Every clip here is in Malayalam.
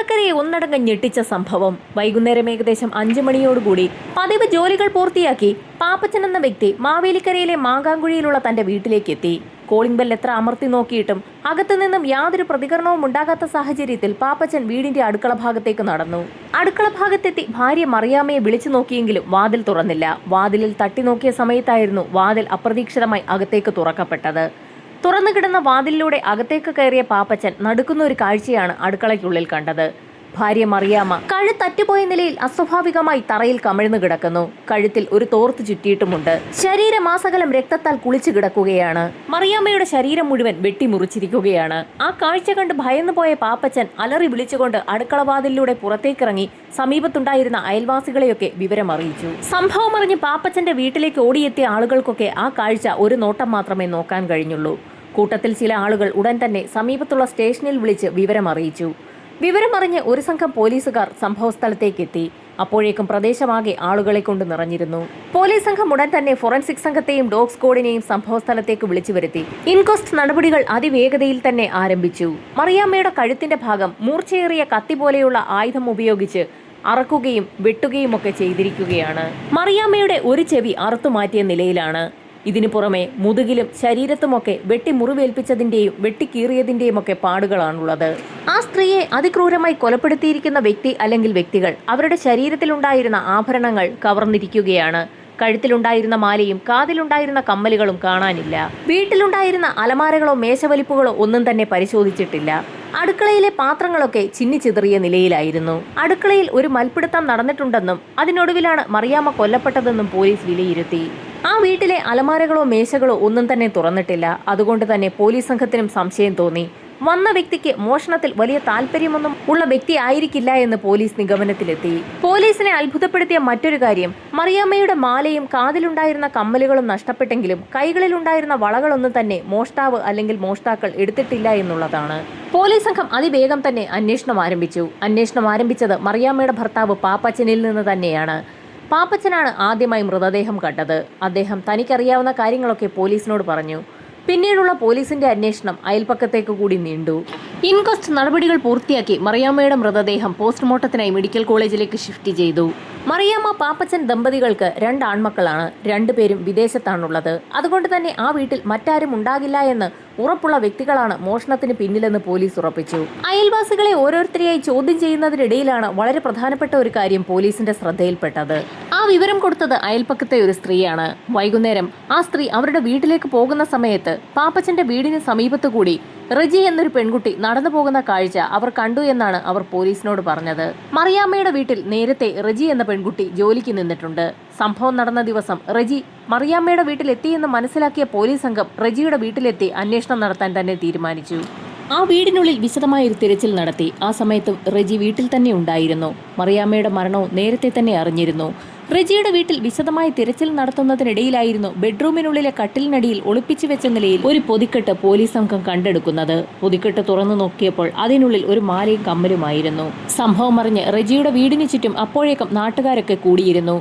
അടുക്കളക്കരയെ ഒന്നടങ്കം ഞെട്ടിച്ച സംഭവം. വൈകുന്നേരം ഏകദേശം അഞ്ചു മണിയോടുകൂടി പതിവ് ജോലികൾ പൂർത്തിയാക്കി പാപ്പച്ചൻ എന്ന വ്യക്തി മാവേലിക്കരയിലെ മാങ്കാങ്കുഴിയിലുള്ള തന്റെ വീട്ടിലേക്ക് എത്തി കോളിംഗ് ബെൽ എത്ര അമർത്തി നോക്കിയിട്ടും അകത്തു നിന്നും യാതൊരു പ്രതികരണവും ഉണ്ടാകാത്ത സാഹചര്യത്തിൽ പാപ്പച്ചൻ വീടിന്റെ അടുക്കള ഭാഗത്തേക്ക് നടന്നു. അടുക്കള ഭാഗത്തെത്തി ഭാര്യ മറിയാമ്മയെ വിളിച്ചു നോക്കിയെങ്കിലും വാതിൽ തുറന്നില്ല. വാതിലിൽ തട്ടി നോക്കിയ സമയത്തായിരുന്നു വാതിൽ അപ്രതീക്ഷിതമായി അകത്തേക്ക് തുറക്കപ്പെട്ടത്. തുറന്നു കിടന്ന വാതിലിലൂടെ അകത്തേക്ക് കയറിയ പാപ്പച്ചൻ നടുക്കുന്ന ഒരു കാഴ്ചയാണ് അടുക്കളയ്ക്കുള്ളിൽ കണ്ടത്. ഭാര്യ മറിയാമ്മ കഴുത്തറ്റുപോയ നിലയിൽ അസ്വാഭാവികമായി തറയിൽ കമിഴ്ന്നു കിടക്കുന്നു. കഴുത്തിൽ ഒരു തോർത്ത് ചുറ്റിയിട്ടുമുണ്ട്. ശരീരമാസകലം രക്തത്താൽ കുളിച്ചു കിടക്കുകയാണ്. മറിയാമ്മയുടെ ശരീരം മുഴുവൻ വെട്ടിമുറിച്ചിരിക്കുകയാണ്. ആ കാഴ്ച കണ്ട് ഭയന്നു പോയ പാപ്പച്ചൻ അലറി വിളിച്ചുകൊണ്ട് അടുക്കളവാതിലൂടെ പുറത്തേക്കിറങ്ങി സമീപത്തുണ്ടായിരുന്ന അയൽവാസികളെയൊക്കെ വിവരമറിയിച്ചു. സംഭവം അറിഞ്ഞ് പാപ്പച്ചന്റെ വീട്ടിലേക്ക് ഓടിയെത്തിയ ആളുകൾക്കൊക്കെ ആ കാഴ്ച ഒരു നോട്ടം മാത്രമേ നോക്കാൻ കഴിഞ്ഞുള്ളൂ. കൂട്ടത്തിൽ ചില ആളുകൾ ഉടൻ തന്നെ സമീപത്തുള്ള സ്റ്റേഷനിൽ വിളിച്ച് വിവരം അറിയിച്ചു വിവരമറിഞ്ഞ് ഒരു സംഘം പോലീസുകാർ സംഭവസ്ഥലത്തേക്ക് എത്തി അപ്പോഴേക്കും പ്രദേശമാകെ ആളുകളെ കൊണ്ട് നിറഞ്ഞിരുന്നു. പോലീസ് സംഘം ഉടൻ തന്നെ ഫോറൻസിക് സംഘത്തെയും ഡോഗ് സ്ക്വാഡിനെയും സംഭവസ്ഥലത്തേക്ക് വിളിച്ചു വരുത്തി. ഇൻക്വസ്റ്റ് നടപടികൾ അതിവേഗതയിൽ തന്നെ ആരംഭിച്ചു. മറിയാമ്മയുടെ കഴുത്തിന്റെ ഭാഗം മൂർച്ചയേറിയ കത്തി പോലെയുള്ള ആയുധം ഉപയോഗിച്ച് അറക്കുകയും വെട്ടുകയും ഒക്കെ ചെയ്തിരിക്കുകയാണ്. മറിയാമ്മയുടെ ഒരു ചെവി അറുത്തുമാറ്റിയ നിലയിലാണ്. ഇതിനു പുറമെ മുതുകിലും ശരീരത്തുമൊക്കെ വെട്ടി മുറിവേൽപ്പിച്ചതിന്റെയും വെട്ടിക്കീറിയതിന്റെയും ഒക്കെ പാടുകളാണുള്ളത്. ആ സ്ത്രീയെ അതിക്രൂരമായി കൊലപ്പെടുത്തിയിരിക്കുന്ന വ്യക്തി അല്ലെങ്കിൽ വ്യക്തികൾ അവരുടെ ശരീരത്തിലുണ്ടായിരുന്ന ആഭരണങ്ങൾ കവർന്നിരിക്കുകയാണ്. കഴുത്തിലുണ്ടായിരുന്ന മാലയും കാതിലുണ്ടായിരുന്ന കമ്മലുകളും കാണാനില്ല. വീട്ടിലുണ്ടായിരുന്ന അലമാരകളോ മേശവലിപ്പുകളോ ഒന്നും തന്നെ പരിശോധിച്ചിട്ടില്ല. അടുക്കളയിലെ പാത്രങ്ങളൊക്കെ ചിന്നിച്ചിതറിയ നിലയിലായിരുന്നു. അടുക്കളയിൽ ഒരു മൽപ്പിടുത്തം നടന്നിട്ടുണ്ടെന്നും അതിനൊടുവിലാണ് മറിയാമ്മ കൊല്ലപ്പെട്ടതെന്നും പോലീസ് വിലയിരുത്തി. ആ വീട്ടിലെ അലമാരകളോ മേശകളോ ഒന്നും തന്നെ തുറന്നിട്ടില്ല. അതുകൊണ്ട് തന്നെ പോലീസ് സംഘത്തിനും സംശയം തോന്നി. വന്ന വ്യക്തിക്ക് മോഷണത്തിൽ വലിയ താല്പര്യമൊന്നും ഉള്ള വ്യക്തി ആയിരിക്കില്ല എന്ന് പോലീസ് നിഗമനത്തിലെത്തി. പോലീസിനെ അത്ഭുതപ്പെടുത്തിയ മറ്റൊരു കാര്യം മറിയാമ്മയുടെ മാലയും കാതിലുണ്ടായിരുന്ന കമ്മലുകളും നഷ്ടപ്പെട്ടെങ്കിലും കൈകളിലുണ്ടായിരുന്ന വളകളൊന്നും തന്നെ മോഷ്ടാവ് അല്ലെങ്കിൽ മോഷ്ടാക്കൾ എടുത്തിട്ടില്ല എന്നുള്ളതാണ്. പോലീസ് സംഘം അതിവേഗം തന്നെ അന്വേഷണം ആരംഭിച്ചു. അന്വേഷണം ആരംഭിച്ചത് മറിയാമ്മയുടെ ഭർത്താവ് പാപ്പച്ചനിൽ നിന്ന് തന്നെയാണ്. പാപ്പച്ചനാണ് ആദ്യമായി മൃതദേഹം കണ്ടത്. അദ്ദേഹം തനിക്കറിയാവുന്ന കാര്യങ്ങളൊക്കെ പോലീസിനോട് പറഞ്ഞു. പിന്നീടുള്ള പോലീസിന്റെ അന്വേഷണം അയൽപ്പക്കത്തേക്ക് കൂടി നീണ്ടു. ഇൻക്വസ്റ്റ് നടപടികൾ പൂർത്തിയാക്കി മറിയാമ്മയുടെ മൃതദേഹം പോസ്റ്റ്മോർട്ടത്തിനായി മെഡിക്കൽ കോളേജിലേക്ക് ഷിഫ്റ്റ് ചെയ്തു. മറിയാമ്മ പാപ്പച്ചൻ ദമ്പതികൾക്ക് രണ്ട് ആൺമക്കളാണ്. രണ്ടുപേരും വിദേശത്താണുള്ളത്. അതുകൊണ്ട് തന്നെ ആ വീട്ടിൽ മറ്റാരും ഉണ്ടാകില്ല എന്ന് ഉറപ്പുള്ള വ്യക്തികളാണ് മോഷണത്തിന് പിന്നിലെന്ന് പോലീസ് ഉറപ്പിച്ചു. അയൽവാസികളെ ഓരോരുത്തരെയായി ചോദ്യം ചെയ്യുന്നതിനിടയിലാണ് വളരെ പ്രധാനപ്പെട്ട ഒരു കാര്യം പോലീസിന്റെ ശ്രദ്ധയിൽപ്പെട്ടത്. ആ വിവരം കൊടുത്തത് അയൽപ്പക്കത്തെ ഒരു സ്ത്രീയാണ്. വൈകുന്നേരം ആ സ്ത്രീ അവരുടെ വീട്ടിലേക്ക് പോകുന്ന സമയത്ത് പാപ്പച്ചന്റെ വീടിന് സമീപത്തു കൂടി റജി എന്നൊരു പെൺകുട്ടി നടന്നു പോകുന്ന കാഴ്ച അവർ കണ്ടു എന്നാണ് അവർ പോലീസിനോട് പറഞ്ഞത്. മറിയാമ്മയുടെ വീട്ടിൽ നേരത്തെ റജി എന്ന പെൺകുട്ടി ജോലിക്ക് നിന്നിട്ടുണ്ട്. സംഭവം നടന്ന ദിവസം റെജി മറിയാമ്മയുടെ വീട്ടിലെത്തിയെന്ന് മനസ്സിലാക്കിയ പോലീസ് സംഘം റെജിയുടെ വീട്ടിലെത്തി അന്വേഷണം നടത്താൻ തന്നെ തീരുമാനിച്ചു. ആ വീടിനുള്ളിൽ വിശദമായ ഒരു തിരച്ചിൽ നടത്തി. ആ സമയത്തും റെജി വീട്ടിൽ തന്നെ ഉണ്ടായിരുന്നു. മറിയാമ്മയുടെ മരണവും നേരത്തെ തന്നെ അറിഞ്ഞിരുന്നു. റെജിയുടെ വീട്ടിൽ വിശദമായ തിരച്ചിൽ നടത്തുന്നതിനിടയിലായിരുന്നു ബെഡ്റൂമിനുള്ളിലെ കട്ടിലിനടിയിൽ ഒളിപ്പിച്ചു വെച്ച നിലയിൽ ഒരു പൊതിക്കെട്ട് പോലീസ് സംഘം കണ്ടെടുക്കുന്നത്. പൊതിക്കെട്ട് തുറന്നു നോക്കിയപ്പോൾ അതിനുള്ളിൽ ഒരു മാലയും കമ്മലുമായിരുന്നു. സംഭവം അറിഞ്ഞ് റെജിയുടെ വീടിന് ചുറ്റും അപ്പോഴേക്കും നാട്ടുകാരൊക്കെ കൂടിയിരുന്നു.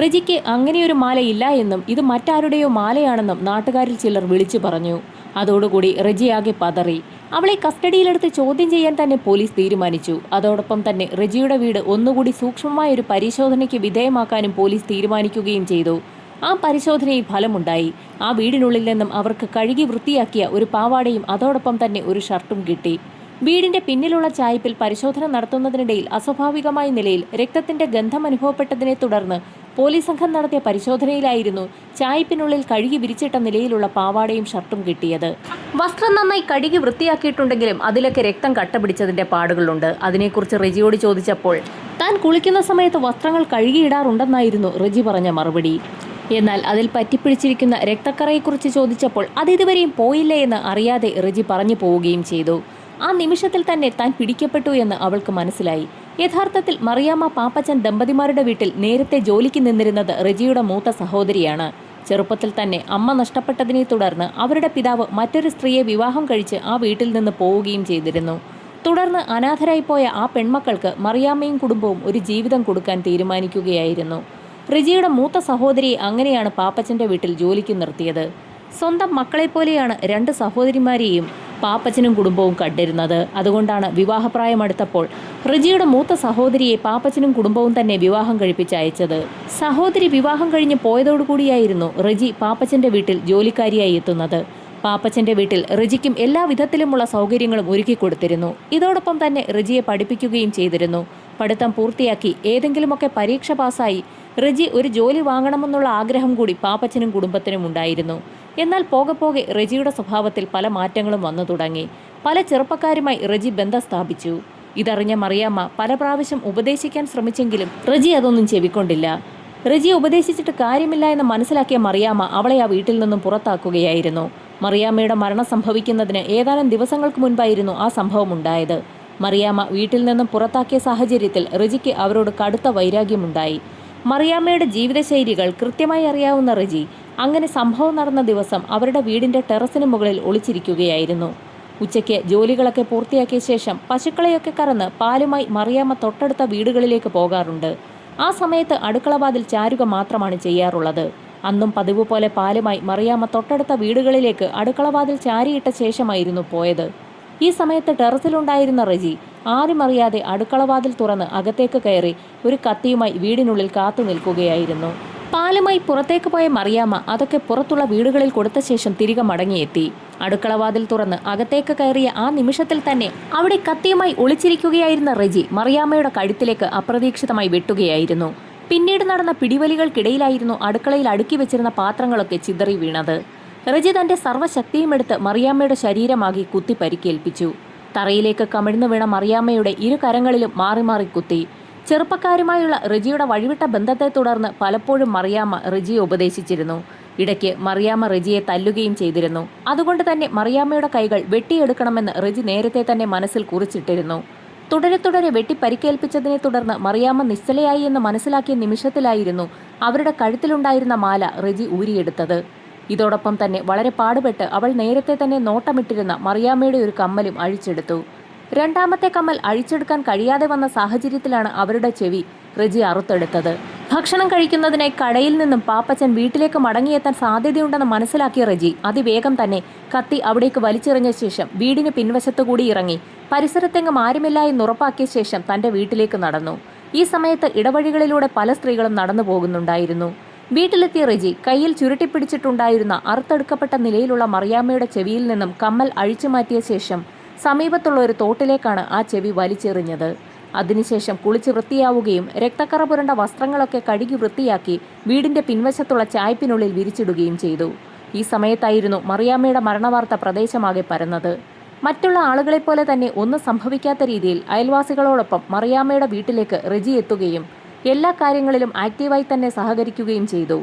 റെജിക്ക് അങ്ങനെയൊരു മാലയില്ല എന്നും ഇത് മറ്റാരുടെയോ മാലയാണെന്നും നാട്ടുകാരിൽ ചിലർ വിളിച്ചു പറഞ്ഞു. അതോടുകൂടി റിജിയാകെ പതറി. അവളെ കസ്റ്റഡിയിലെടുത്ത് ചോദ്യം ചെയ്യാൻ തന്നെ പോലീസ് തീരുമാനിച്ചു. അതോടൊപ്പം തന്നെ റിജിയുടെ വീട് ഒന്നുകൂടി സൂക്ഷ്മമായ ഒരു പരിശോധനയ്ക്ക് വിധേയമാക്കാനും പോലീസ് തീരുമാനിക്കുകയും ചെയ്തു. ആ പരിശോധനയിൽ ഫലമുണ്ടായി. ആ വീടിനുള്ളിൽ നിന്നും അവർക്ക് കഴുകി വൃത്തിയാക്കിയ ഒരു പാവാടയും അതോടൊപ്പം തന്നെ ഒരു ഷർട്ടും കിട്ടി. വീടിന്റെ പിന്നിലുള്ള ചായപ്പിൽ പരിശോധന നടത്തുന്നതിനിടയിൽ അസ്വാഭാവികമായ നിലയിൽ രക്തത്തിന്റെ ഗന്ധം അനുഭവപ്പെട്ടതിനെ തുടർന്ന് പോലീസ് സംഘം നടത്തിയ പരിശോധനയിലായിരുന്നു ചായ്പിനുള്ളിൽ കഴുകി വിരിച്ചിട്ട നിലയിലുള്ള പാവാടയും ഷർട്ടും കിട്ടിയത്. വസ്ത്രം നന്നായി കഴുകി വൃത്തിയാക്കിയിട്ടുണ്ടെങ്കിലും അതിലൊക്കെ രക്തം കട്ടപിടിച്ചതിന്റെ പാടുകളുണ്ട്. അതിനെക്കുറിച്ച് റെജിയോട് ചോദിച്ചപ്പോൾ താൻ കുളിക്കുന്ന സമയത്ത് വസ്ത്രങ്ങൾ കഴുകിയിടാറുണ്ടെന്നായിരുന്നു റെജി പറഞ്ഞ മറുപടി. എന്നാൽ അതിൽ പറ്റിപ്പിടിച്ചിരിക്കുന്ന രക്തക്കറയെക്കുറിച്ച് ചോദിച്ചപ്പോൾ അതിതുവരെയും പോയില്ല എന്ന് അറിയാതെ റെജി പറഞ്ഞു പോവുകയും ചെയ്തു. ആ നിമിഷത്തിൽ തന്നെ താൻ പിടിക്കപ്പെട്ടു എന്ന് അവൾക്ക് മനസ്സിലായി. യഥാർത്ഥത്തിൽ മറിയാമ്മ പാപ്പച്ചൻ ദമ്പതിമാരുടെ വീട്ടിൽ നേരത്തെ ജോലിക്ക് നിന്നിരുന്നത് റെജിയുടെ മൂത്ത സഹോദരിയാണ്. ചെറുപ്പത്തിൽ തന്നെ അമ്മ നഷ്ടപ്പെട്ടതിനെ തുടർന്ന് അവരുടെ പിതാവ് മറ്റൊരു സ്ത്രീയെ വിവാഹം കഴിച്ച് ആ വീട്ടിൽ നിന്ന് പോവുകയും ചെയ്തിരുന്നു. തുടർന്ന് അനാഥരായി പോയ ആ പെൺമക്കൾക്ക് മറിയാമ്മയും കുടുംബവും ഒരു ജീവിതം കൊടുക്കാൻ തീരുമാനിക്കുകയായിരുന്നു. റിജിയുടെ മൂത്ത സഹോദരിയെ അങ്ങനെയാണ് പാപ്പച്ചന്റെ വീട്ടിൽ ജോലിക്ക് നിർത്തിയത്. സ്വന്തം മക്കളെപ്പോലെയാണ് രണ്ട് സഹോദരിമാരെയും പാപ്പച്ചനും കുടുംബവും കണ്ടിരുന്നത്. അതുകൊണ്ടാണ് വിവാഹപ്രായം അടുത്തപ്പോൾ റജിയുടെ മൂത്ത സഹോദരിയെ പാപ്പച്ചനും കുടുംബവും തന്നെ വിവാഹം കഴിപ്പിച്ച് അയച്ചത് സഹോദരി വിവാഹം കഴിഞ്ഞ് പോയതോടുകൂടിയായിരുന്നു റിജി പാപ്പച്ചന്റെ വീട്ടിൽ ജോലിക്കാരിയായി എത്തുന്നത്. പാപ്പച്ചന്റെ വീട്ടിൽ റിജിക്കും എല്ലാ വിധത്തിലുമുള്ള സൗകര്യങ്ങളും ഒരുക്കി കൊടുത്തിരുന്നു. ഇതോടൊപ്പം തന്നെ റിജിയെ പഠിപ്പിക്കുകയും ചെയ്തിരുന്നു. പഠിത്തം പൂർത്തിയാക്കി ഏതെങ്കിലുമൊക്കെ പരീക്ഷ പാസ്സായി റജി ഒരു ജോലി വാങ്ങണമെന്നുള്ള ആഗ്രഹം കൂടി പാപ്പച്ചനും കുടുംബത്തിനും ഉണ്ടായിരുന്നു. എന്നാൽ പോകെ പോകെ റെജിയുടെ സ്വഭാവത്തിൽ പല മാറ്റങ്ങളും വന്നു തുടങ്ങി. പല ചെറുപ്പക്കാരുമായി റെജി ബന്ധം സ്ഥാപിച്ചു. ഇതറിഞ്ഞ മറിയാമ്മ പല പ്രാവശ്യം ഉപദേശിക്കാൻ ശ്രമിച്ചെങ്കിലും റെജി അതൊന്നും ചെവിക്കൊണ്ടില്ല. റെജി ഉപദേശിച്ചിട്ട് കാര്യമില്ല എന്ന് മനസ്സിലാക്കിയ മറിയാമ്മ അവളെ ആ വീട്ടിൽ നിന്നും പുറത്താക്കുകയായിരുന്നു. മറിയാമ്മയുടെ മരണം സംഭവിക്കുന്നതിന് ഏതാനും ദിവസങ്ങൾക്ക് മുൻപായിരുന്നു ആ സംഭവം ഉണ്ടായത്. മറിയാമ്മ വീട്ടിൽ നിന്നും പുറത്താക്കിയ സാഹചര്യത്തിൽ റെജിക്ക് അവരോട് കടുത്ത വൈരാഗ്യമുണ്ടായി. മറിയാമ്മയുടെ ജീവിതശൈലികൾ കൃത്യമായി അറിയാവുന്ന റിജി അങ്ങനെ സംഭവം നടന്ന ദിവസം അവരുടെ വീടിന്റെ ടെറസിന് മുകളിൽ ഒളിച്ചിരിക്കുകയായിരുന്നു. ഉച്ചയ്ക്ക് ജോലികളൊക്കെ പൂർത്തിയാക്കിയ ശേഷം പശുക്കളെയൊക്കെ കറന്ന് പാലുമായി മറിയാമ്മ തൊട്ടടുത്ത വീടുകളിലേക്ക് പോകാറുണ്ട്. ആ സമയത്ത് അടുക്കളവാതിൽ ചാരുക മാത്രമാണ് ചെയ്യാറുള്ളത്. അന്നും പതിവ് പോലെ പാലുമായി മറിയാമ്മ തൊട്ടടുത്ത വീടുകളിലേക്ക് അടുക്കളവാതിൽ ചാരിയിട്ട ശേഷമായിരുന്നു പോയത്. ഈ സമയത്ത് ടെറസിലുണ്ടായിരുന്ന റജി ആരും അറിയാതെ അടുക്കളവാതിൽ തുറന്ന് അകത്തേക്ക് കയറി ഒരു കത്തിയുമായി വീടിനുള്ളിൽ കാത്തു നിൽക്കുകയായിരുന്നു. പാലുമായി പുറത്തേക്ക് പോയ മറിയാമ്മ അതൊക്കെ പുറത്തുള്ള വീടുകളിൽ കൊടുത്ത ശേഷം തിരികെ മടങ്ങിയെത്തി. അടുക്കളവാതിൽ തുറന്ന് അകത്തേക്ക് കയറിയ ആ നിമിഷത്തിൽ തന്നെ അവിടെ കത്തിയുമായി ഒളിച്ചിരിക്കുകയായിരുന്ന റെജി മറിയാമ്മയുടെ കഴുത്തിലേക്ക് അപ്രതീക്ഷിതമായി വെട്ടുകയായിരുന്നു. പിന്നീട് നടന്ന പിടിവലികൾക്കിടയിലായിരുന്നു അടുക്കളയിൽ അടുക്കി വെച്ചിരുന്ന പാത്രങ്ങളൊക്കെ ചിതറി വീണത്. റെജി തന്റെ സർവശക്തിയും എടുത്ത് മറിയാമ്മയുടെ ശരീരമാകി കുത്തി പരിക്കേൽപ്പിച്ചു തറയിലേക്ക് കമിഴ്ന്നു വീണ മറിയാമ്മയുടെ ഇരു കരങ്ങളിലും മാറി മാറി കുത്തി. ചെറുപ്പക്കാരുമായുള്ള റിജിയുടെ വഴിവിട്ട ബന്ധത്തെ തുടർന്ന് പലപ്പോഴും മറിയാമ്മ റിജിയെ ഉപദേശിച്ചിരുന്നു. ഇടയ്ക്ക് മറിയാമ്മ റിജിയെ തല്ലുകയും ചെയ്തിരുന്നു. അതുകൊണ്ട് തന്നെ മറിയാമ്മയുടെ കൈകൾ വെട്ടിയെടുക്കണമെന്ന് റിജി നേരത്തെ തന്നെ മനസ്സിൽ കുറിച്ചിട്ടിരുന്നു. തുടരെ തുടരെ വെട്ടി പരിക്കേൽപ്പിച്ചതിനെ തുടർന്ന് മറിയാമ്മ നിശ്ചലയായി എന്ന് മനസ്സിലാക്കിയ നിമിഷത്തിലായിരുന്നു അവരുടെ കഴുത്തിലുണ്ടായിരുന്ന മാല റിജി ഊരിയെടുത്തത്. ഇതോടൊപ്പം തന്നെ വളരെ പാടുപെട്ട് അവൾ നേരത്തെ തന്നെ നോട്ടമിട്ടിരുന്ന മറിയാമ്മയുടെ ഒരു കമ്മലും അഴിച്ചെടുത്തു. രണ്ടാമത്തെ കമ്മൽ അഴിച്ചെടുക്കാൻ കഴിയാതെ വന്ന സാഹചര്യത്തിലാണ് അവരുടെ ചെവി റെജി അറുത്തെടുത്തത്. ഭക്ഷണം കഴിക്കുന്നതിനായി കടയിൽ നിന്നും പാപ്പച്ചൻ വീട്ടിലേക്ക് മടങ്ങിയെത്താൻ സാധ്യതയുണ്ടെന്ന് മനസ്സിലാക്കിയ റജി അതിവേഗം തന്നെ കത്തി അവിടേക്ക് വലിച്ചെറിഞ്ഞ ശേഷം വീടിന് പിൻവശത്തുകൂടി ഇറങ്ങി പരിസരത്തെങ്ങും ആരുമില്ല എന്ന് ഉറപ്പാക്കിയ ശേഷം തന്റെ വീട്ടിലേക്ക് നടന്നു. ഈ സമയത്ത് ഇടവഴികളിലൂടെ പല സ്ത്രീകളും നടന്നു പോകുന്നുണ്ടായിരുന്നു വീട്ടിലെത്തിയ റെജി കയ്യിൽ ചുരുട്ടിപ്പിടിച്ചിട്ടുണ്ടായിരുന്ന അറുത്തെടുക്കപ്പെട്ട നിലയിലുള്ള മറിയാമ്മയുടെ ചെവിയിൽ നിന്നും കമ്മൽ അഴിച്ചുമാറ്റിയ ശേഷം സമീപത്തുള്ള ഒരു തോട്ടിലേക്കാണ് ആ ചെവി വലിച്ചെറിഞ്ഞത്. അതിനുശേഷം കുളിച്ച് വൃത്തിയാവുകയും രക്തക്കറ പുരണ്ട വസ്ത്രങ്ങളൊക്കെ കഴുകി വൃത്തിയാക്കി വീടിന്റെ പിൻവശത്തുള്ള ചായ്പിനുള്ളിൽ വിരിച്ചിടുകയും ചെയ്തു. ഈ സമയത്തായിരുന്നു മറിയാമ്മയുടെ മരണവാർത്ത പ്രദേശമാകെ പരന്നത്. മറ്റുള്ള ആളുകളെപ്പോലെ തന്നെ ഒന്നും സംഭവിക്കാത്ത രീതിയിൽ അയൽവാസികളോടൊപ്പം മറിയാമ്മയുടെ വീട്ടിലേക്ക് റെജി എത്തുകയും എല്ലാ കാര്യങ്ങളിലും ആക്റ്റീവായി തന്നെ സഹകരിക്കുകയും ചെയ്തു.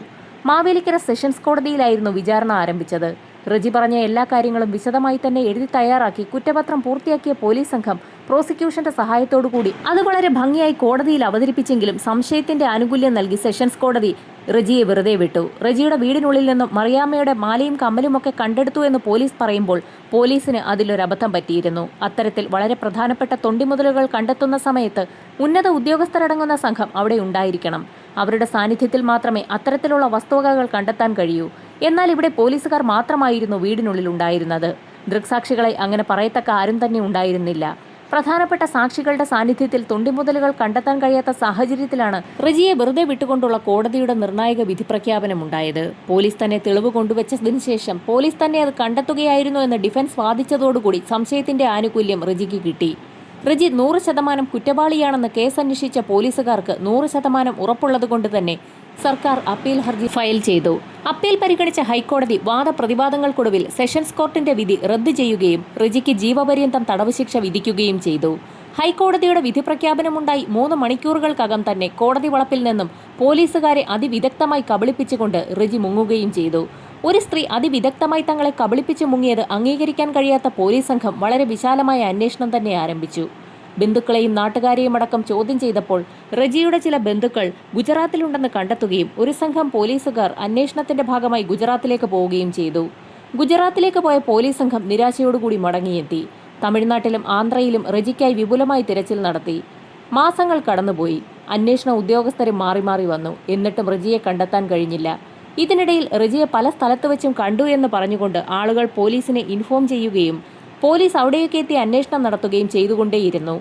മാവേലിക്കര സെഷൻസ് കോടതിയിലായിരുന്നു വിചാരണ ആരംഭിച്ചത്. റജി പറഞ്ഞ എല്ലാ കാര്യങ്ങളും വിശദമായി തന്നെ എഴുതി തയ്യാറാക്കി കുറ്റപത്രം പൂർത്തിയാക്കിയ പോലീസ് സംഘം പ്രോസിക്യൂഷന്റെ സഹായത്തോടുകൂടി അത് വളരെ ഭംഗിയായി കോടതിയിൽ അവതരിപ്പിച്ചെങ്കിലും സംശയത്തിന്റെ ആനുകൂല്യം നൽകി സെഷൻസ് കോടതി റജിയെ വെറുതെ വിട്ടു. റജിയുടെ വീടിനുള്ളിൽ നിന്നും മറിയാമ്മയുടെ മാലയും കമ്മലുമൊക്കെ കണ്ടെടുത്തു എന്ന് പോലീസ് പറയുമ്പോൾ പോലീസിന് അതിലൊരു അബദ്ധം പറ്റിയിരുന്നു. അത്തരത്തിൽ വളരെ പ്രധാനപ്പെട്ട തൊണ്ടിമുതലുകൾ കണ്ടെത്തുന്ന സമയത്ത് ഉന്നത ഉദ്യോഗസ്ഥരടങ്ങുന്ന സംഘം അവിടെ ഉണ്ടായിരിക്കണം. അവരുടെ സാന്നിധ്യത്തിൽ മാത്രമേ അത്തരത്തിലുള്ള വസ്തുവകകൾ കണ്ടെത്താൻ കഴിയൂ. എന്നാൽ ഇവിടെ പോലീസുകാർ മാത്രമായിരുന്നു വീടിനുള്ളിൽ ഉണ്ടായിരുന്നത്. ദൃക്സാക്ഷികളെ അങ്ങനെ പറയത്തക്ക ആരും തന്നെ ഉണ്ടായിരുന്നില്ല. പ്രധാനപ്പെട്ട സാക്ഷികളുടെ സാന്നിധ്യത്തിൽ തുണ്ടിമുതലുകൾ കണ്ടെത്താൻ കഴിയാത്ത സാഹചര്യത്തിലാണ് റിജിയെ വെറുതെ വിട്ടുകൊണ്ടുള്ള കോടതിയുടെ നിർണായക വിധി പ്രഖ്യാപനമുണ്ടായത്. പോലീസ് തന്നെ തെളിവ് കൊണ്ടുവച്ചതിന് ശേഷം പോലീസ് തന്നെ അത് കണ്ടെത്തുകയായിരുന്നു എന്ന് ഡിഫൻസ് വാദിച്ചതോടുകൂടി സംശയത്തിന്റെ ആനുകൂല്യം റിജിക്ക് കിട്ടി. റിജി നൂറ് ശതമാനം കുറ്റവാളിയാണെന്ന് കേസ് അന്വേഷിച്ച പോലീസുകാർക്ക് നൂറ് ശതമാനം ഉറപ്പുള്ളതുകൊണ്ട് തന്നെ സർക്കാർ അപ്പീൽ ഹർജി ഫയൽ ചെയ്തു. അപ്പീൽ പരിഗണിച്ച ഹൈക്കോടതി വാദപ്രതിവാദങ്ങൾക്കൊടുവിൽ സെഷൻസ് കോർട്ടിന്റെ വിധി റദ്ദു ചെയ്യുകയും റിജിക്ക് ജീവപര്യന്തം തടവ് ശിക്ഷ വിധിക്കുകയും ചെയ്തു. ഹൈക്കോടതിയുടെ വിധി പ്രഖ്യാപനമുണ്ടായി മൂന്ന് മണിക്കൂറുകൾക്കകം തന്നെ കോടതി വളപ്പിൽ നിന്നും പോലീസുകാരെ അതിവിദഗ്ധമായി കബളിപ്പിച്ചുകൊണ്ട് റിജി മുങ്ങുകയും ചെയ്തു. ഒരു സ്ത്രീ അതിവിദഗ്ധമായി തങ്ങളെ കബളിപ്പിച്ച് മുങ്ങിയത് അംഗീകരിക്കാൻ കഴിയാത്ത പോലീസ് സംഘം വളരെ വിശാലമായ അന്വേഷണം തന്നെ ആരംഭിച്ചു. ബന്ധുക്കളെയും നാട്ടുകാരെയും അടക്കം ചോദ്യം ചെയ്തപ്പോൾ റജിയുടെ ചില ബന്ധുക്കൾ ഗുജറാത്തിലുണ്ടെന്ന് കണ്ടെത്തുകയും ഒരു സംഘം പോലീസുകാർ അന്വേഷണത്തിന്റെ ഭാഗമായി ഗുജറാത്തിലേക്ക് പോവുകയും ചെയ്തു. ഗുജറാത്തിലേക്ക് പോയ പോലീസ് സംഘം നിരാശയോടുകൂടി മടങ്ങിയെത്തി. തമിഴ്നാട്ടിലും ആന്ധ്രയിലും റജിക്കായി വിപുലമായി തിരച്ചിൽ നടത്തി. മാസങ്ങൾ കടന്നുപോയി. അന്വേഷണ ഉദ്യോഗസ്ഥരും മാറി മാറി വന്നു. എന്നിട്ടും റജിയെ കണ്ടെത്താൻ കഴിഞ്ഞില്ല. ഇതിനിടയിൽ റജിയെ പല സ്ഥലത്ത് വെച്ചും കണ്ടു എന്ന് പറഞ്ഞുകൊണ്ട് ആളുകൾ പോലീസിനെ ഇൻഫോം ചെയ്യുകയും പോലീസ് അവിടെയൊക്കെ എത്തി അന്വേഷണം നടത്തുകയും ചെയ്തുകൊണ്ടേയിരുന്നു.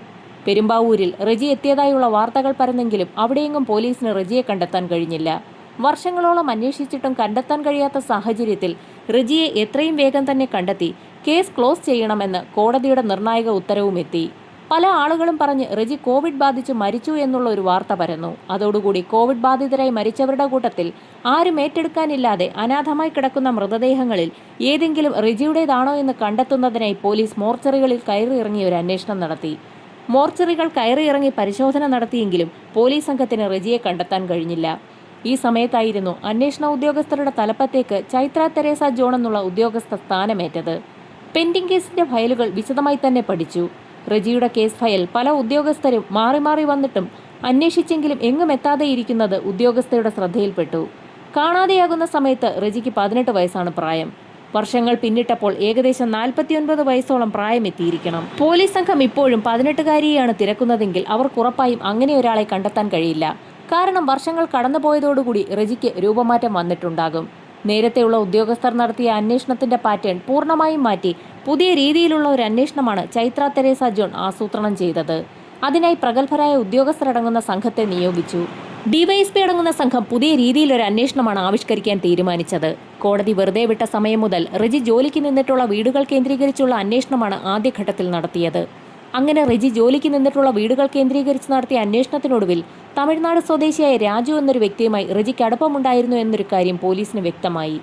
പെരുമ്പാവൂരിൽ റെജി എത്തിയതായുള്ള വാർത്തകൾ പരന്നെങ്കിലും അവിടെയെങ്ങും പോലീസിന് റെജിയെ കണ്ടെത്താൻ കഴിഞ്ഞില്ല. വർഷങ്ങളോളം അന്വേഷിച്ചിട്ടും കണ്ടെത്താൻ കഴിയാത്ത സാഹചര്യത്തിൽ റെജിയെ എത്രയും വേഗം തന്നെ കണ്ടെത്തി കേസ് ക്ലോസ് ചെയ്യണമെന്ന് കോടതിയുടെ നിർണായക ഉത്തരവും എത്തി പല ആളുകളും പറഞ്ഞ് റെജി കോവിഡ് ബാധിച്ച് മരിച്ചു എന്നുള്ള ഒരു വാർത്ത പരന്നു. അതോടുകൂടി കോവിഡ് ബാധിതരായി മരിച്ചവരുടെ കൂട്ടത്തിൽ ആരും ഏറ്റെടുക്കാനില്ലാതെ അനാഥമായി കിടക്കുന്ന മൃതദേഹങ്ങളിൽ ഏതെങ്കിലും റെജിയുടേതാണോ എന്ന് കണ്ടെത്തുന്നതിനായി പോലീസ് മോർച്ചറികളിൽ കയറിയിറങ്ങി ഒരു അന്വേഷണം നടത്തി. മോർച്ചറികൾ കയറിയിറങ്ങി പരിശോധന നടത്തിയെങ്കിലും പോലീസ് സംഘത്തിന് റെജിയെ കണ്ടെത്താൻ കഴിഞ്ഞില്ല. ഈ സമയത്തായിരുന്നു അന്വേഷണ ഉദ്യോഗസ്ഥരുടെ തലപ്പത്തേക്ക് ചൈത്ര തെരേസ ജോൺ എന്നുള്ള ഉദ്യോഗസ്ഥ സ്ഥാനമേറ്റത്. പെൻഡിംഗ് കേസിന്റെ ഫയലുകൾ വിശദമായി തന്നെ പഠിച്ചു. റെജിയുടെ കേസ് ഫയൽ പല ഉദ്യോഗസ്ഥരും മാറി മാറി വന്നിട്ടും അന്വേഷിച്ചെങ്കിലും എങ്ങും എത്താതെ ഇരിക്കുന്നത് ഉദ്യോഗസ്ഥയുടെ ശ്രദ്ധയിൽപ്പെട്ടു. കാണാതെയാകുന്ന സമയത്ത് റെജിക്ക് പതിനെട്ട് വയസ്സാണ് പ്രായം. വർഷങ്ങൾ പിന്നിട്ടപ്പോൾ ഏകദേശം നാൽപ്പത്തിയൊൻപത് വയസ്സോളം പ്രായമെത്തിയിരിക്കണം പോലീസ് സംഘം ഇപ്പോഴും പതിനെട്ടുകാരിയെയാണ് തിരക്കുന്നതെങ്കിൽ അവർക്ക് ഉറപ്പായും അങ്ങനെ ഒരാളെ കണ്ടെത്താൻ കഴിയില്ല. കാരണം വർഷങ്ങൾ കടന്നുപോയതോടുകൂടി റെജിക്ക് രൂപമാറ്റം വന്നിട്ടുണ്ടാകും. നേരത്തെയുള്ള ഉദ്യോഗസ്ഥർ നടത്തിയ അന്വേഷണത്തിന്റെ പാറ്റേൺ പൂർണമായും മാറ്റി പുതിയ രീതിയിലുള്ള ഒരു അന്വേഷണമാണ് ചൈത്ര തെരേസ ജോൺ ആസൂത്രണം ചെയ്തത്. അതിനായി പ്രഗത്ഭരായ ഉദ്യോഗസ്ഥരടങ്ങുന്ന സംഘത്തെ നിയോഗിച്ചു. ഡിവൈഎസ്പി അടങ്ങുന്ന സംഘം പുതിയ രീതിയിൽ ഒരു അന്വേഷണമാണ് ആവിഷ്കരിക്കാൻ തീരുമാനിച്ചത്. കോടതി വെറുതെ വിട്ട സമയം മുതൽ റിജി ജോലിക്ക് നിന്നിട്ടുള്ള വീടുകൾ കേന്ദ്രീകരിച്ചുള്ള അന്വേഷണമാണ് ആദ്യഘട്ടത്തിൽ നടത്തിയത്. അങ്ങനെ റിജി ജോലിക്ക് നിന്നിട്ടുള്ള വീടുകൾ കേന്ദ്രീകരിച്ച് നടത്തിയ അന്വേഷണത്തിനൊടുവിൽ തമിഴ്നാട് സ്വദേശിയായ രാജു എന്നൊരു വ്യക്തിയുമായി റിജിക്ക് അടുപ്പമുണ്ടായിരുന്നു എന്നൊരു കാര്യം പോലീസിന് വ്യക്തമായി.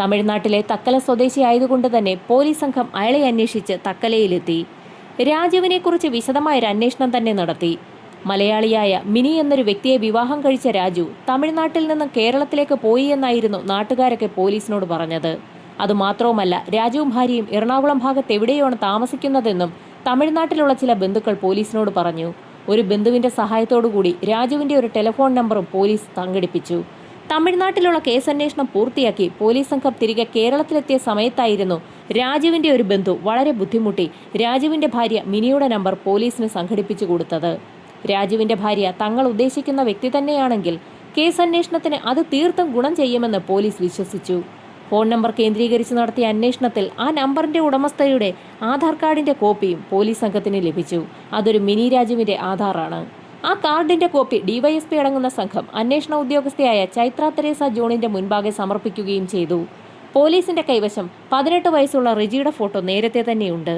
തമിഴ്നാട്ടിലെ തക്കല സ്വദേശിയായതുകൊണ്ട് തന്നെ പോലീസ് സംഘം അയാളെ അന്വേഷിച്ച് തക്കലയിലെത്തി. രാജുവിനെക്കുറിച്ച് വിശദമായൊരു അന്വേഷണം തന്നെ നടത്തി. മലയാളിയായ മിനി എന്നൊരു വ്യക്തിയെ വിവാഹം കഴിച്ച രാജു തമിഴ്നാട്ടിൽ നിന്ന് കേരളത്തിലേക്ക് പോയി എന്നായിരുന്നു നാട്ടുകാരൊക്കെ പോലീസിനോട് പറഞ്ഞത്. അതുമാത്രവുമല്ല രാജുവും ഭാര്യയും എറണാകുളം ഭാഗത്ത് എവിടെയാണ് താമസിക്കുന്നതെന്നും തമിഴ്നാട്ടിലുള്ള ചില ബന്ധുക്കൾ പോലീസിനോട് പറഞ്ഞു. ഒരു ബന്ധുവിന്റെ സഹായത്തോടുകൂടി രാജുവിന്റെ ഒരു ടെലിഫോൺ നമ്പറും പോലീസ് സംഘടിപ്പിച്ചു. തമിഴ്നാട്ടിലുള്ള കേസന്വേഷണം പൂർത്തിയാക്കി പോലീസ് സംഘം തിരികെ കേരളത്തിലെത്തിയ സമയത്തായിരുന്നു രാജുവിന്റെ ഒരു ബന്ധു വളരെ ബുദ്ധിമുട്ടി രാജുവിന്റെ ഭാര്യ മിനിയുടെ നമ്പർ പോലീസിന് സംഘടിപ്പിച്ചു കൊടുത്തത്. രാജുവിന്റെ ഭാര്യ തങ്ങൾ ഉദ്ദേശിക്കുന്ന വ്യക്തി തന്നെയാണെങ്കിൽ കേസന്വേഷണത്തിന് അത് തീർത്തും ഗുണം ചെയ്യുമെന്ന് പോലീസ് വിശ്വസിച്ചു. ഫോൺ നമ്പർ കേന്ദ്രീകരിച്ച് നടത്തിയ അന്വേഷണത്തിൽ ആ നമ്പറിന്റെ ഉടമസ്ഥയുടെ ആധാർ കാർഡിന്റെ കോപ്പിയും പോലീസ് സംഘത്തിന് ലഭിച്ചു. അതൊരു മിനി രാജുവിന്റെ ആധാറാണ്. ആ കാർഡിന്റെ കോപ്പി ഡിവൈഎസ്പി അടങ്ങുന്ന സംഘം അന്വേഷണ ഉദ്യോഗസ്ഥയായ ചൈത്ര തെരേസ ജോണിന്റെ മുൻപാകെ സമർപ്പിക്കുകയും ചെയ്തു. പോലീസിന്റെ കൈവശം പതിനെട്ട് വയസ്സുള്ള റിജിയുടെ ഫോട്ടോ നേരത്തെ തന്നെയുണ്ട്.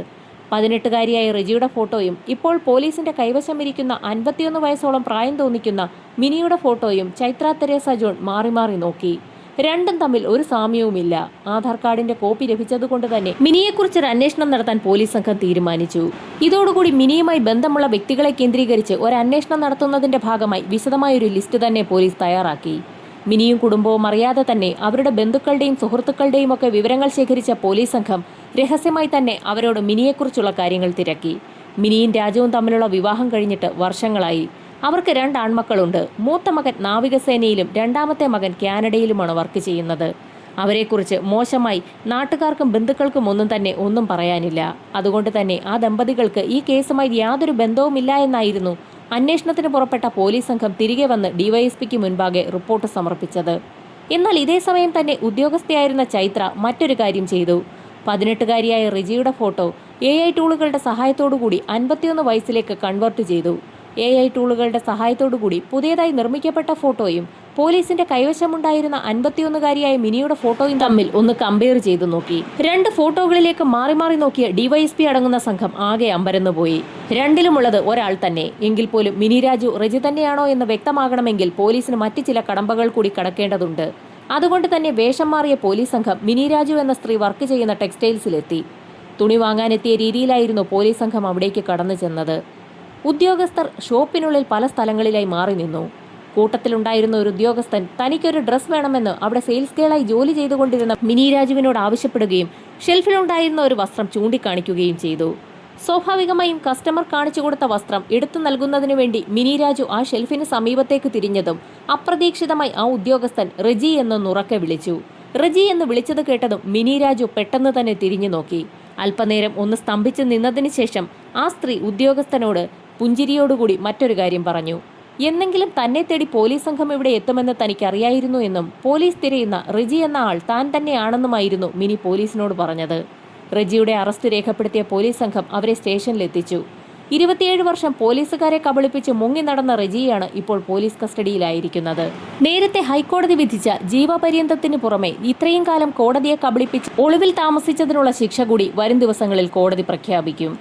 പതിനെട്ടുകാരിയായ റിജിയുടെ ഫോട്ടോയും ഇപ്പോൾ പോലീസിന്റെ കൈവശം ഇരിക്കുന്ന അൻപത്തിയൊന്ന് വയസ്സോളം പ്രായം തോന്നിക്കുന്ന മിനിയുടെ ഫോട്ടോയും ചൈത്ര തെരേസ ജോൺ മാറി മാറി നോക്കി. രണ്ടും തമ്മിൽ ഒരു സാമ്യവുമില്ല. ആധാർ കാർഡിന്റെ കോപ്പി ലഭിച്ചതുകൊണ്ട് തന്നെ മിനിയെക്കുറിച്ച് ഒരു അന്വേഷണം നടത്താൻ പോലീസ് സംഘം തീരുമാനിച്ചു. ഇതോടുകൂടി മിനിയുമായി ബന്ധമുള്ള വ്യക്തികളെ കേന്ദ്രീകരിച്ച് ഒരു അന്വേഷണം നടത്തുന്നതിന്റെ ഭാഗമായി വിശദമായ ഒരു ലിസ്റ്റ് തന്നെ പോലീസ് തയ്യാറാക്കി. മിനിയും കുടുംബവും അറിയാതെ തന്നെ അവരുടെ ബന്ധുക്കളുടെയും സുഹൃത്തുക്കളുടെയും ഒക്കെ വിവരങ്ങൾ ശേഖരിച്ച പോലീസ് സംഘം രഹസ്യമായി തന്നെ അവരോട് മിനിയെക്കുറിച്ചുള്ള കാര്യങ്ങൾ തിരക്കി. മിനിയും രാജവും തമ്മിലുള്ള വിവാഹം കഴിഞ്ഞിട്ട് വർഷങ്ങളായി. അവർക്ക് രണ്ട് ആൺമക്കളുണ്ട്. മൂത്ത മകൻ നാവികസേനയിലും രണ്ടാമത്തെ മകൻ കാനഡയിലുമാണ് വർക്ക് ചെയ്യുന്നത്. അവരെക്കുറിച്ച് മോശമായി നാട്ടുകാർക്കും ബന്ധുക്കൾക്കും ഒന്നും തന്നെ ഒന്നും പറയാനില്ല. അതുകൊണ്ട് തന്നെ ആ ദമ്പതികൾക്ക് ഈ കേസുമായി യാതൊരു ബന്ധവുമില്ല എന്നായിരുന്നു അന്വേഷണത്തിന് പുറപ്പെട്ട പോലീസ് സംഘം തിരികെ വന്ന് ഡിവൈഎസ്പിക്ക് മുൻപാകെ റിപ്പോർട്ട് സമർപ്പിച്ചത്. എന്നാൽ ഇതേ സമയം തന്നെ ഉദ്യോഗസ്ഥയായിരുന്ന ചൈത്ര മറ്റൊരു കാര്യം ചെയ്തു. പതിനെട്ടുകാരിയായ റിജിയുടെ ഫോട്ടോ എ ഐ ടൂളുകളുടെ സഹായത്തോടുകൂടി അൻപത്തിയൊന്ന് വയസ്സിലേക്ക് കൺവേർട്ട് ചെയ്തു. എ ഐ ടൂളുകളുടെ സഹായത്തോടുകൂടി പുതിയതായി നിർമ്മിക്കപ്പെട്ട ഫോട്ടോയും പോലീസിന്റെ കൈവശമുണ്ടായിരുന്ന അൻപത്തിയൊന്നുകാരിയായ മിനിയുടെ ഫോട്ടോയും തമ്മിൽ ഒന്ന് കമ്പയർ ചെയ്തു നോക്കി. രണ്ട് ഫോട്ടോകളിലേക്ക് മാറി മാറി നോക്കിയ ഡിവൈഎസ്പി അടങ്ങുന്ന സംഘം ആകെ അമ്പരന്നുപോയി രണ്ടിലുമുള്ളത് ഒരാൾ തന്നെ. എങ്കിൽ പോലും മിനി രാജു റജി തന്നെയാണോ എന്ന് വ്യക്തമാകണമെങ്കിൽ പോലീസിന് മറ്റു ചില കടമ്പകൾ കൂടി കടക്കേണ്ടതുണ്ട്. അതുകൊണ്ട് തന്നെ വേഷം മാറിയ പോലീസ് സംഘം മിനി രാജു എന്ന സ്ത്രീ വർക്ക് ചെയ്യുന്ന ടെക്സ്റ്റൈൽസിലെത്തി. തുണി വാങ്ങാനെത്തിയ രീതിയിലായിരുന്നു പോലീസ് സംഘം അവിടേക്ക് കടന്നു ചെന്നത്. ഉദ്യോഗസ്ഥർ ഷോപ്പിനുള്ളിൽ പല സ്ഥലങ്ങളിലായി മാറി നിന്നു. കൂട്ടത്തിലുണ്ടായിരുന്ന ഒരു ഉദ്യോഗസ്ഥൻ തനിക്കൊരു ഡ്രസ് വേണമെന്ന് അവിടെ സെയിൽസ് ഗേളായി ജോലി ചെയ്തുകൊണ്ടിരുന്ന മിനി രാജുവിനോട് ആവശ്യപ്പെടുകയും ഷെൽഫിലുണ്ടായിരുന്ന ഒരു വസ്ത്രം ചൂണ്ടിക്കാണിക്കുകയും ചെയ്തു. സ്വാഭാവികമായും കസ്റ്റമർ കാണിച്ചു കൊടുത്ത വസ്ത്രം എടുത്തു നൽകുന്നതിനു വേണ്ടി മിനി രാജു ആ ഷെൽഫിന് സമീപത്തേക്ക് തിരിഞ്ഞതും അപ്രതീക്ഷിതമായി ആ ഉദ്യോഗസ്ഥൻ റെജി എന്നൊന്നുറക്കെ വിളിച്ചു. റജി എന്ന് വിളിച്ചത് കേട്ടതും മിനി രാജു പെട്ടെന്ന് തന്നെ തിരിഞ്ഞു നോക്കി. അല്പനേരം ഒന്ന് സ്തംഭിച്ചു നിന്നതിന് ശേഷം ആ സ്ത്രീ ഉദ്യോഗസ്ഥനോട് പുഞ്ചിരിയോടുകൂടി മറ്റൊരു കാര്യം പറഞ്ഞു. എന്നെങ്കിലും തന്നെ തേടി പോലീസ് സംഘം ഇവിടെ എത്തുമെന്ന് തനിക്കറിയായിരുന്നു എന്നും പോലീസ് തിരയുന്ന റിജി എന്ന ആൾ താൻ തന്നെയാണെന്നുമായിരുന്നു മിനി പോലീസിനോട് പറഞ്ഞത്. റജിയുടെ അറസ്റ്റ് രേഖപ്പെടുത്തിയ പോലീസ് സംഘം അവരെ സ്റ്റേഷനിലെത്തിച്ചു. ഇരുപത്തിയേഴ് വർഷം പോലീസുകാരെ കബളിപ്പിച്ച് മുങ്ങി നടന്ന റജിയാണ് ഇപ്പോൾ പോലീസ് കസ്റ്റഡിയിലായിരിക്കുന്നത്. നേരത്തെ ഹൈക്കോടതി വിധിച്ച ജീവപര്യന്തത്തിന് പുറമെ ഇത്രയും കാലം കോടതിയെ കബളിപ്പിച്ച് ഒളിവിൽ താമസിച്ചതിനുള്ള ശിക്ഷ കൂടി വരും ദിവസങ്ങളിൽ കോടതി പ്രഖ്യാപിക്കും.